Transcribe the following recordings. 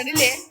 ನಾನು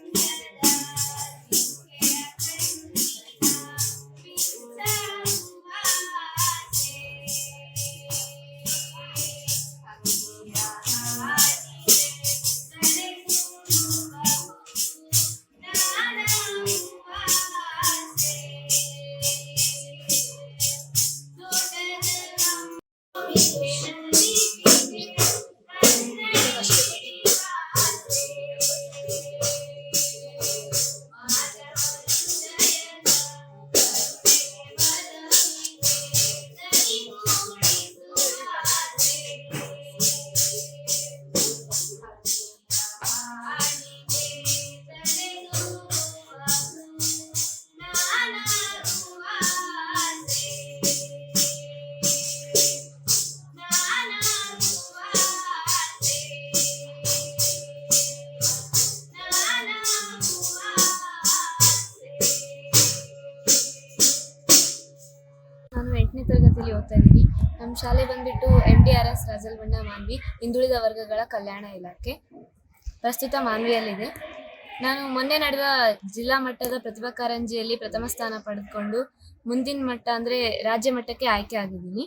ಎಂಟನೇ ತರಗತಿಯಲ್ಲಿ ಓದ್ತಾ ಇದ್ದೀನಿ ನಮ್ಮ ಶಾಲೆ ಬಂದ್ಬಿಟ್ಟು ಎನ್ ಡಿ ಆರ್ ಎಸ್ ರಾಜಲ್ಬಣ್ಣ ಮಾನ್ವಿ, ಹಿಂದುಳಿದ ವರ್ಗಗಳ ಕಲ್ಯಾಣ ಇಲಾಖೆ. ಪ್ರಸ್ತುತ ಮಾನ್ವಿಯಲ್ಲಿದೆ. ನಾನು ಮೊನ್ನೆ ನಡೆದ ಜಿಲ್ಲಾ ಮಟ್ಟದ ಪ್ರತಿಭಾ ಕಾರಂಜಿಯಲ್ಲಿ ಪ್ರಥಮ ಸ್ಥಾನ ಪಡೆದುಕೊಂಡು ಮುಂದಿನ ಮಟ್ಟ ಅಂದರೆ ರಾಜ್ಯ ಮಟ್ಟಕ್ಕೆ ಆಯ್ಕೆ ಆಗಿದ್ದೀನಿ.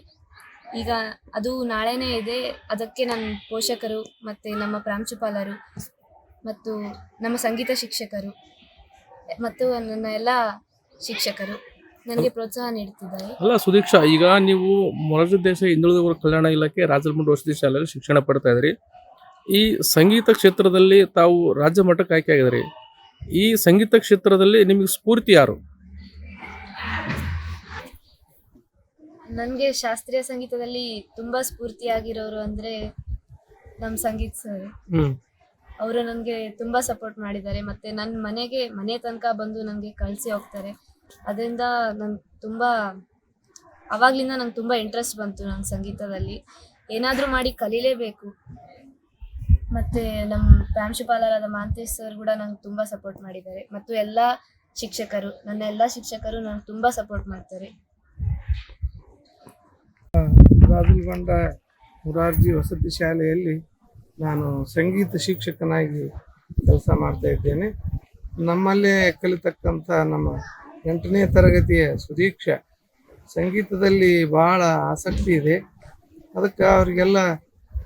ಈಗ ಅದು ನಾಳೆನೇ ಇದೆ. ಅದಕ್ಕೆ ನನ್ನ ಪೋಷಕರು ಮತ್ತು ನಮ್ಮ ಪ್ರಾಂಶುಪಾಲರು ಮತ್ತು ನಮ್ಮ ಸಂಗೀತ ಶಿಕ್ಷಕರು ಮತ್ತು ನನ್ನ ಎಲ್ಲ ಶಿಕ್ಷಕರು. ನನಗೆ ಪ್ರೋತ್ಸಾಹ ನೀಡುತ್ತಿದ್ದಾರೆ ಅಲ್ಲ ಸುದೀಕ್ಷಾ ಈಗ ನೀವು ಮೊರಾರ್ಜಿ ದೇಶ ಹಿಂದುಳಿದ ವರ್ಗ ಕಲ್ಯಾಣ ಇಲಾಖೆ ರಾಜರಮುಂಡ ವಸತಿ ಶಾಲೆಯಲ್ಲಿ ಶಿಕ್ಷಣ ಪಡ್ತಾ ಇದ್ರಿ. ಈ ಸಂಗೀತ ಕ್ಷೇತ್ರದಲ್ಲಿ ತಾವು ರಾಜ್ಯ ಮಟ್ಟಕ್ಕೆ ಆಯ್ಕೆ ಆಗಿದ್ರಿ. ಈ ಸಂಗೀತ ಕ್ಷೇತ್ರದಲ್ಲಿ ನಿಮಗೆ ಸ್ಫೂರ್ತಿ ಯಾರು? ನನಗೆ ಶಾಸ್ತ್ರೀಯ ಸಂಗೀತದಲ್ಲಿ ತುಂಬ ಸ್ಫೂರ್ತಿಯಾಗಿರೋರು ಅಂದ್ರೆ ನಮ್ಮ ಸಂಗೀತ ಸರ್ ಹ್ಮ್. ಅವರು ನನಗೆ ತುಂಬ ಸಪೋರ್ಟ್ ಮಾಡಿದ್ದಾರೆ. ಮತ್ತೆ ನನ್ನ ಮನೆಗೆ ಮನೆ ತನಕ ಬಂದು ನನಗೆ ಕಳಿಸಿ ಹೋಗ್ತಾರೆ. ಅದರಿಂದ ನಂಗೆ ತುಂಬ, ಅವಾಗ್ಲಿಂದ ನಂಗೆ ತುಂಬ ಇಂಟ್ರೆಸ್ಟ್ ಬಂತು ನಂಗೆ ಸಂಗೀತದಲ್ಲಿ. ಏನಾದರೂ ಮಾಡಿ ಕಲೀಲೇಬೇಕು. ಮತ್ತು ನಮ್ಮ ಪ್ರಾಂಶುಪಾಲರಾದ ಮಾಂತೇಶ್ ಸರ್ ಕೂಡ ನಂಗೆ ತುಂಬ ಸಪೋರ್ಟ್ ಮಾಡಿದ್ದಾರೆ. ಮತ್ತು ಎಲ್ಲ ಶಿಕ್ಷಕರು, ನನ್ನ ಎಲ್ಲ ಶಿಕ್ಷಕರು ನಂಗೆ ತುಂಬ ಸಪೋರ್ಟ್ ಮಾಡ್ತಾರೆ. ರಾಜುಲ್ಗೊಂಡ ಮುರಾರ್ಜಿ ವಸತಿ ಶಾಲೆಯಲ್ಲಿ ನಾನು ಸಂಗೀತ ಶಿಕ್ಷಕನಾಗಿ ಕೆಲಸ ಮಾಡ್ತಾ ಇದ್ದೇನೆ. ನಮ್ಮಲ್ಲೇ ಕಲಿತಕ್ಕಂಥ ನಮ್ಮ ಎಂಟನೇ ತರಗತಿಯ ಸುದೀಕ್ಷಾ. ಸಂಗೀತದಲ್ಲಿ ಬಹಳ ಆಸಕ್ತಿ ಇದೆ. ಅದಕ್ಕೆ ಅವರಿಗೆಲ್ಲ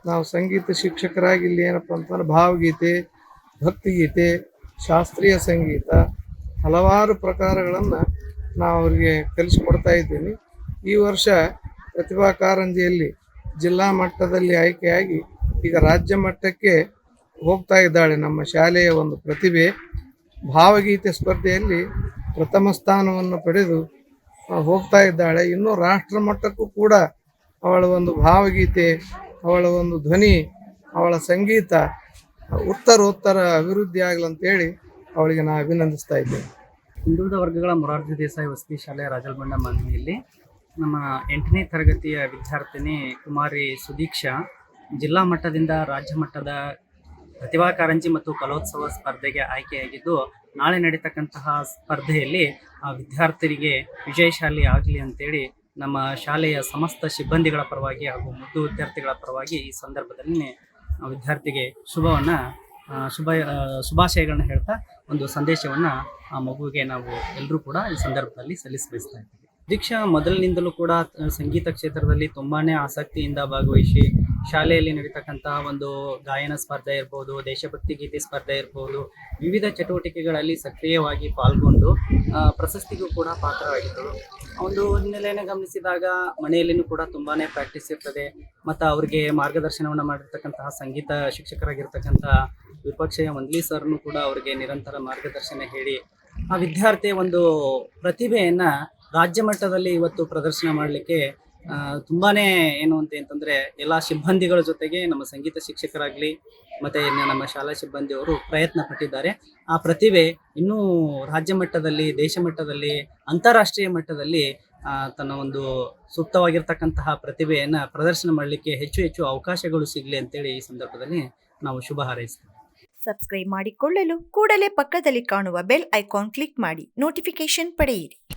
ನಾವು ಸಂಗೀತ ಶಿಕ್ಷಕರಾಗಿ ಇಲ್ಲಿ ಏನಪ್ಪ ಅಂತಂದ್ರೆ ಭಾವಗೀತೆ, ಭಕ್ತಿಗೀತೆ, ಶಾಸ್ತ್ರೀಯ ಸಂಗೀತ, ಹಲವಾರು ಪ್ರಕಾರಗಳನ್ನು ನಾವು ಅವರಿಗೆ ಕಲಿಸಿಕೊಡ್ತಾ ಇದ್ದೀನಿ ಈ ವರ್ಷ ಪ್ರತಿಭಾ ಕಾರಂಜಿಯಲ್ಲಿ ಜಿಲ್ಲಾ ಮಟ್ಟದಲ್ಲಿ ಆಯ್ಕೆಯಾಗಿ ಈಗ ರಾಜ್ಯ ಮಟ್ಟಕ್ಕೆ ಹೋಗ್ತಾ ಇದ್ದಾಳೆ ನಮ್ಮ ಶಾಲೆಯ ಒಂದು ಪ್ರತಿಭೆ. ಭಾವಗೀತೆ ಸ್ಪರ್ಧೆಯಲ್ಲಿ ಪ್ರಥಮ ಸ್ಥಾನವನ್ನು ಪಡೆದು ಹೋಗ್ತಾ ಇದ್ದಾಳೆ. ಇನ್ನು ರಾಷ್ಟ್ರ ಮಟ್ಟಕ್ಕೂ ಕೂಡ ಅವಳ ಒಂದು ಭಾವಗೀತೆ, ಅವಳ ಒಂದು ಧ್ವನಿ, ಅವಳ ಸಂಗೀತ ಉತ್ತರೋತ್ತರ ಅಭಿವೃದ್ಧಿ ಆಗಲಂತೇಳಿ ಅವಳಿಗೆ ನಾನು ಅಭಿನಂದಿಸ್ತಾ ಇದ್ದೇನೆ. ಹಿಂದುಳಿದ ವರ್ಗಗಳ ಮೊರಾರ್ಜಿ ದೇಸಾಯಿ ವಸತಿ ಶಾಲೆ ರಾಜಲ್ಬಂಡ ಮನೆಯಲ್ಲಿ ನಮ್ಮ ಎಂಟನೇ ತರಗತಿಯ ವಿದ್ಯಾರ್ಥಿನಿ ಕುಮಾರಿ ಸುದೀಕ್ಷಾ ಜಿಲ್ಲಾ ಮಟ್ಟದಿಂದ ರಾಜ್ಯ ಮಟ್ಟದ ಪ್ರತಿಭಾ ಕಾರಂಜಿ ಮತ್ತು ಕಲೋತ್ಸವ ಸ್ಪರ್ಧೆಗೆ ಆಯ್ಕೆಯಾಗಿದ್ದು ನಾಳೆ ನಡೀತಕ್ಕಂತಹ ಸ್ಪರ್ಧೆಯಲ್ಲಿ ಆ ವಿದ್ಯಾರ್ಥಿನಿಗೆ ವಿಜಯಶಾಲಿ ಆಗಲಿ ಅಂತೇಳಿ ನಮ್ಮ ಶಾಲೆಯ ಸಮಸ್ತ ಸಿಬ್ಬಂದಿಗಳ ಪರವಾಗಿ ಹಾಗೂ ಮುದ್ದು ವಿದ್ಯಾರ್ಥಿಗಳ ಪರವಾಗಿ ಈ ಸಂದರ್ಭದಲ್ಲಿ ವಿದ್ಯಾರ್ಥಿಗೆ ಶುಭವನ್ನು ಶುಭ ಶುಭಾಶಯಗಳನ್ನ ಹೇಳ್ತಾ ಒಂದು ಸಂದೇಶವನ್ನು ಆ ಮಗುವಿಗೆ ನಾವು ಎಲ್ಲರೂ ಕೂಡ ಈ ಸಂದರ್ಭದಲ್ಲಿ ಸಲ್ಲಿಸಬಯಸ್ತಾ ಇದ್ದೀವಿ. ದೀಕ್ಷಾ ಮೊದಲಿನಿಂದಲೂ ಕೂಡ ಸಂಗೀತ ಕ್ಷೇತ್ರದಲ್ಲಿ ತುಂಬಾ ಆಸಕ್ತಿಯಿಂದ ಭಾಗವಹಿಸಿ ಶಾಲೆಯಲ್ಲಿ ನಡೀತಕ್ಕಂತಹ ಒಂದು ಗಾಯನ ಸ್ಪರ್ಧೆ ಇರ್ಬೋದು, ದೇಶಭಕ್ತಿ ಗೀತೆ ಸ್ಪರ್ಧೆ ಇರ್ಬೋದು, ವಿವಿಧ ಚಟುವಟಿಕೆಗಳಲ್ಲಿ ಸಕ್ರಿಯವಾಗಿ ಪಾಲ್ಗೊಂಡು ಪ್ರಶಸ್ತಿಗೂ ಕೂಡ ಪಾತ್ರರಾಗಿದ್ದರು. ಒಂದು ಹಿನ್ನೆಲೆಯನ್ನು ಗಮನಿಸಿದಾಗ ಮನೆಯಲ್ಲಿನೂ ಕೂಡ ತುಂಬಾ ಪ್ರಾಕ್ಟೀಸ್ ಇರ್ತದೆ. ಮತ್ತು ಅವ್ರಿಗೆ ಮಾರ್ಗದರ್ಶನವನ್ನು ಮಾಡಿರ್ತಕ್ಕಂತಹ ಸಂಗೀತ ಶಿಕ್ಷಕರಾಗಿರ್ತಕ್ಕಂಥ ವಿಪಕ್ಷಯ ಮಂದ್ಲಿ ಸರ್ನು ಕೂಡ ಅವರಿಗೆ ನಿರಂತರ ಮಾರ್ಗದರ್ಶನ ಹೇಳಿ, ಆ ವಿದ್ಯಾರ್ಥಿಯ ಒಂದು ಪ್ರತಿಭೆಯನ್ನು ರಾಜ್ಯ ಮಟ್ಟದಲ್ಲಿ ಇವತ್ತು ಪ್ರದರ್ಶನ ಮಾಡಲಿಕ್ಕೆ ತುಂಬಾನೇ ಏನು ಅಂತ ಅಂತಂದ್ರೆ ಎಲ್ಲ ಸಿಬ್ಬಂದಿಗಳ ಜೊತೆಗೆ ನಮ್ಮ ಸಂಗೀತ ಶಿಕ್ಷಕರಾಗ್ಲಿ ಮತ್ತೆ ನಮ್ಮ ಶಾಲಾ ಸಿಬ್ಬಂದಿಯವರು ಪ್ರಯತ್ನ ಪಟ್ಟಿದ್ದಾರೆ. ಆ ಪ್ರತಿಭೆ ಇನ್ನೂ ರಾಜ್ಯ ಮಟ್ಟದಲ್ಲಿ, ದೇಶ ಮಟ್ಟದಲ್ಲಿ, ಅಂತಾರಾಷ್ಟ್ರೀಯ ಮಟ್ಟದಲ್ಲಿ ತನ್ನ ಒಂದು ಸೂಕ್ತವಾಗಿರ್ತಕ್ಕಂತಹ ಪ್ರತಿಭೆಯನ್ನ ಪ್ರದರ್ಶನ ಮಾಡಲಿಕ್ಕೆ ಹೆಚ್ಚು ಹೆಚ್ಚು ಅವಕಾಶಗಳು ಸಿಗಲಿ ಅಂತೇಳಿ ಈ ಸಂದರ್ಭದಲ್ಲಿ ನಾವು ಶುಭ ಹಾರೈಸ್ತೇವೆ. ಸಬ್ಸ್ಕ್ರೈಬ್ ಮಾಡಿಕೊಳ್ಳಲು ಕೂಡಲೇ ಪಕ್ಕದಲ್ಲಿ ಕಾಣುವ ಬೆಲ್ ಐಕಾನ್ ಕ್ಲಿಕ್ ಮಾಡಿ ನೋಟಿಫಿಕೇಶನ್ ಪಡೆಯಿರಿ.